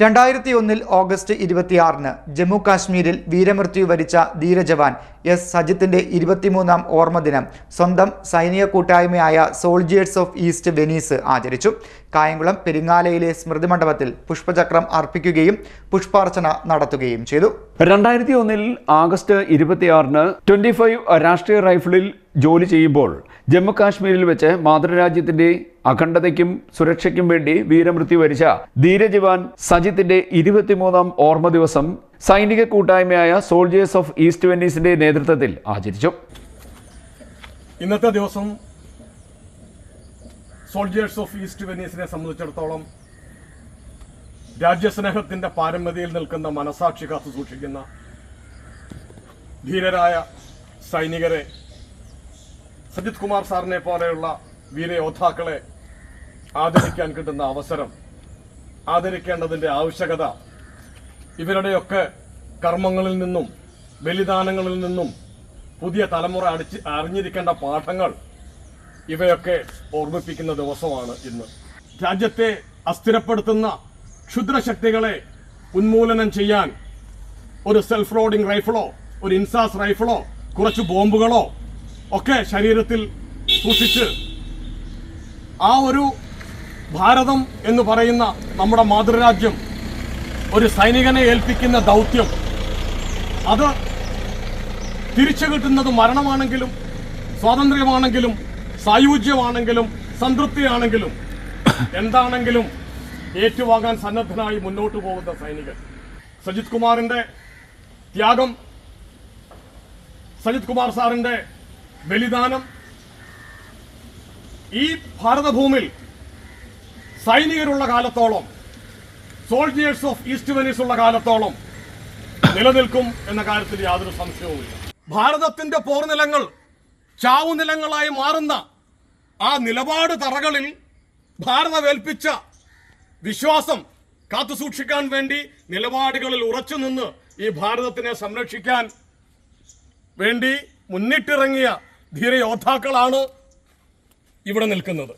രണ്ടായിരത്തി ഒന്നിൽ ഓഗസ്റ്റ് ഇരുപത്തിയാറിന് ജമ്മു കാശ്മീരിൽ വീരമൃത്യു വരിച്ച ധീരജവാൻ എസ്. സജിത്തിന്റെ ഇരുപത്തിമൂന്നാം ഓർമ്മദിനം സ്വന്തം സൈനിക കൂട്ടായ്മയായ സോൾജിയേഴ്സ് ഓഫ് ഈസ്റ്റ് വെനീസ് ആചരിച്ചു. കായംകുളം പെരിങ്ങാലയിലെ സ്മൃതി മണ്ഡപത്തിൽ പുഷ്പചക്രം അർപ്പിക്കുകയും പുഷ്പാർച്ചന നടത്തുകയും ചെയ്തു. രണ്ടായിരത്തി ഒന്നിൽ ആഗസ്റ്റ് ഇരുപത്തിയാറിന് ട്വന്റി ഫൈവ് രാഷ്ട്രീയ റൈഫിളിൽ ജോലി ചെയ്യുമ്പോൾ ജമ്മു കാശ്മീരിൽ വെച്ച് മാതൃരാജ്യത്തിന്റെ അഖണ്ഡതയ്ക്കും സുരക്ഷയ്ക്കും വേണ്ടി വീരമൃത്യു വരിച്ച ധീരജവാൻ സജിത്തിന്റെ ഇരുപത്തിമൂന്നാം ഓർമ്മ ദിവസം സൈനിക കൂട്ടായ്മയായ സോൾജേഴ്സ് ഓഫ് ഈസ്റ്റ് വെന്നീസിന്റെ നേതൃത്വത്തിൽ ആചരിച്ചു. ഇന്നത്തെ ദിവസം സോൾജിയേഴ്സ് ഓഫ് ഈസ്റ്റ് വെനീസിനെ സംബന്ധിച്ചിടത്തോളം രാജ്യസ്നേഹത്തിന്റെ പാരമ്പര്യയിൽ നിൽക്കുന്ന മനസാക്ഷി കാത്തു സൂക്ഷിക്കുന്ന ധീരരായ സൈനികരെ സജിത് കുമാർ സാറിനെ പോലെയുള്ള വീരയോദ്ധാക്കളെ ആദരിക്കാൻ കിട്ടുന്ന അവസരം ആദരിക്കേണ്ടതിന്റെ ആവശ്യകത ഇവരുടെയൊക്കെ കർമ്മങ്ങളിൽ നിന്നും ബലിദാനങ്ങളിൽ നിന്നും പുതിയ തലമുറ അടിച്ച് അറിഞ്ഞിരിക്കേണ്ട പാഠങ്ങൾ ഇവയൊക്കെ ഓർമ്മിപ്പിക്കുന്ന ദിവസമാണ് ഇന്ന്. രാജ്യത്തെ അസ്ഥിരപ്പെടുത്തുന്ന ക്ഷുദ്രശക്തികളെ ഉന്മൂലനം ചെയ്യാൻ ഒരു സെൽഫ് റോഡിംഗ് റൈഫിളോ ഒരു ഇൻസാസ് റൈഫിളോ കുറച്ച് ബോംബുകളോ ഒക്കെ ശരീരത്തിൽ സൂക്ഷിച്ച് ആ ഒരു ഭാരതം എന്ന് പറയുന്ന നമ്മുടെ മാതൃരാജ്യം ഒരു സൈനികനെ ഏൽപ്പിക്കുന്ന ദൗത്യം. അത് തിരിച്ചു കിട്ടുന്നത് മരണമാണെങ്കിലും സ്വാതന്ത്ര്യമാണെങ്കിലും സായുജ്യമാണെങ്കിലും സംതൃപ്തിയാണെങ്കിലും എന്താണെങ്കിലും ഏറ്റുവാങ്ങാൻ സന്നദ്ധനായി മുന്നോട്ട് പോകുന്ന സൈനികൻ. സജിത് കുമാറിന്റെ ത്യാഗം സജിത് കുമാർ സാറിന്റെ ബലിദാനം ഈ ഭാരതഭൂമിയിൽ സൈനികരുള്ള കാലത്തോളം സോൾജിയേഴ്സ് ഓഫ് ഈസ്റ്റ് വെനീസ് ഉള്ള കാലത്തോളം നിലനിൽക്കും എന്ന കാര്യത്തിൽ യാതൊരു സംശയവുമില്ല. ഭാരതത്തിന്റെ പോർനിലങ്ങൾ ചാവുനിലങ്ങളായി മാറുന്ന ആ നിലപാട് തറകളിൽ ഭാരതമേൽപ്പിച്ച വിശ്വാസം കാത്തുസൂക്ഷിക്കാൻ വേണ്ടി നിലപാടുകളിൽ ഉറച്ചു നിന്ന് ഈ ഭാരതത്തിനെ സംരക്ഷിക്കാൻ വേണ്ടി മുന്നിട്ടിറങ്ങിയ ധീരയോദ്ധാക്കളാണ് ഇവിടെ നിൽക്കുന്നത്.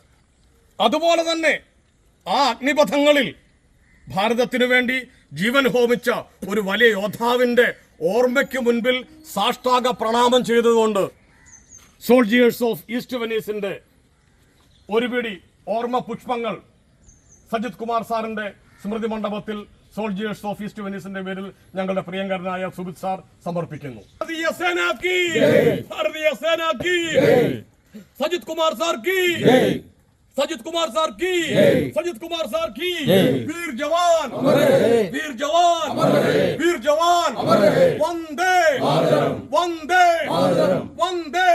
അതുപോലെ തന്നെ ആ അഗ്നിപഥങ്ങളിൽ ഭാരതത്തിനു വേണ്ടി ജീവൻ ഹോമിച്ച ഒരു വലിയ യോദ്ധാവിന്റെ ഓർമ്മയ്ക്ക് മുൻപിൽ സാഷ്ടാംഗ പ്രണാമം ചെയ്തുകൊണ്ട് സോൾജിയേഴ്സ് ഓഫ് ഈസ്റ്റ് വെനീസിന്റെ ഒരു പിടി ഓർമ്മ പുഷ്പങ്ങൾ സജിത് കുമാർ സാറിന്റെ സ്മൃതി മണ്ഡപത്തിൽ സോൾജിയേഴ്സ് ഓഫ് ഈസ്റ്റ് വെനീസിന്റെ പേരിൽ ഞങ്ങളുടെ പ്രിയങ്കരനായ സുബിത് സാർ സമർപ്പിക്കുന്നു. സജിത് കുമാർ സാർ കി സജിത് കുമാർ സാർ കി സജിത് കുമാർ സാർ കി വീർ ജവാൻ വീർ ജവാൻ വീർ ജവാൻ വന്ദേ വന്ദേ വന്ദേ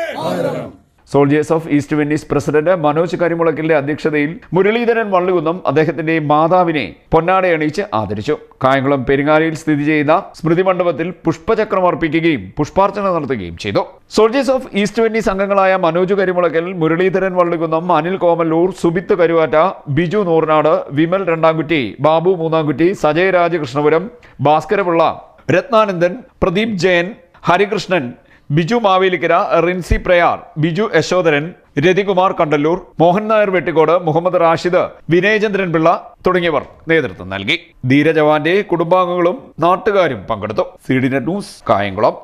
soldiers of East Venice president Manoj കരിമുളക്കിന്റെ അധ്യക്ഷതയിൽ മുരളീധരൻ വള്ളുകുന്നം അദ്ദേഹത്തിന്റെ മാതാവിനെ പൊന്നാടയണിയിച്ച് ആദരിച്ചു. കായംകുളം പെരിങ്ങാലിയിൽ സ്ഥിതി ചെയ്യുന്ന സ്മൃതി മണ്ഡപത്തിൽ പുഷ്പചക്രം അർപ്പിക്കുകയും പുഷ്പാർച്ചന നടത്തുകയും ചെയ്തു. സോൾജേഴ്സ് ഓഫ് ഈസ്റ്റ് വെന്നീസ് അംഗങ്ങളായ മനോജ് കരിമുളക്കൽ മുരളീധരൻ വള്ളുകുന്നം അനിൽ കോമല്ലൂർ സുബിത്ത് കരുവാറ്റ ബിജു നൂർനാട് വിമൽ രണ്ടാംകുറ്റി ബാബു മൂന്നാംകുറ്റി സജയ് രാജകൃഷ്ണപുരം ഭാസ്കരപിള്ള രത്നാനന്ദൻ പ്രദീപ് ജയൻ ഹരികൃഷ്ണൻ ബിജു മാവേലിക്കര റിൻസി പ്രയാർ ബിജു യശോധരൻ രതികുമാർ കണ്ടല്ലൂർ മോഹൻ നായർ വെട്ടിക്കോട് മുഹമ്മദ് റാഷിദ് വിനയചന്ദ്രൻ പിള്ള തുടങ്ങിയവർ നേതൃത്വം നൽകി. ധീരജവാന്റെ കുടുംബാംഗങ്ങളും നാട്ടുകാരും പങ്കെടുത്തു. C D net news Kayamkulam.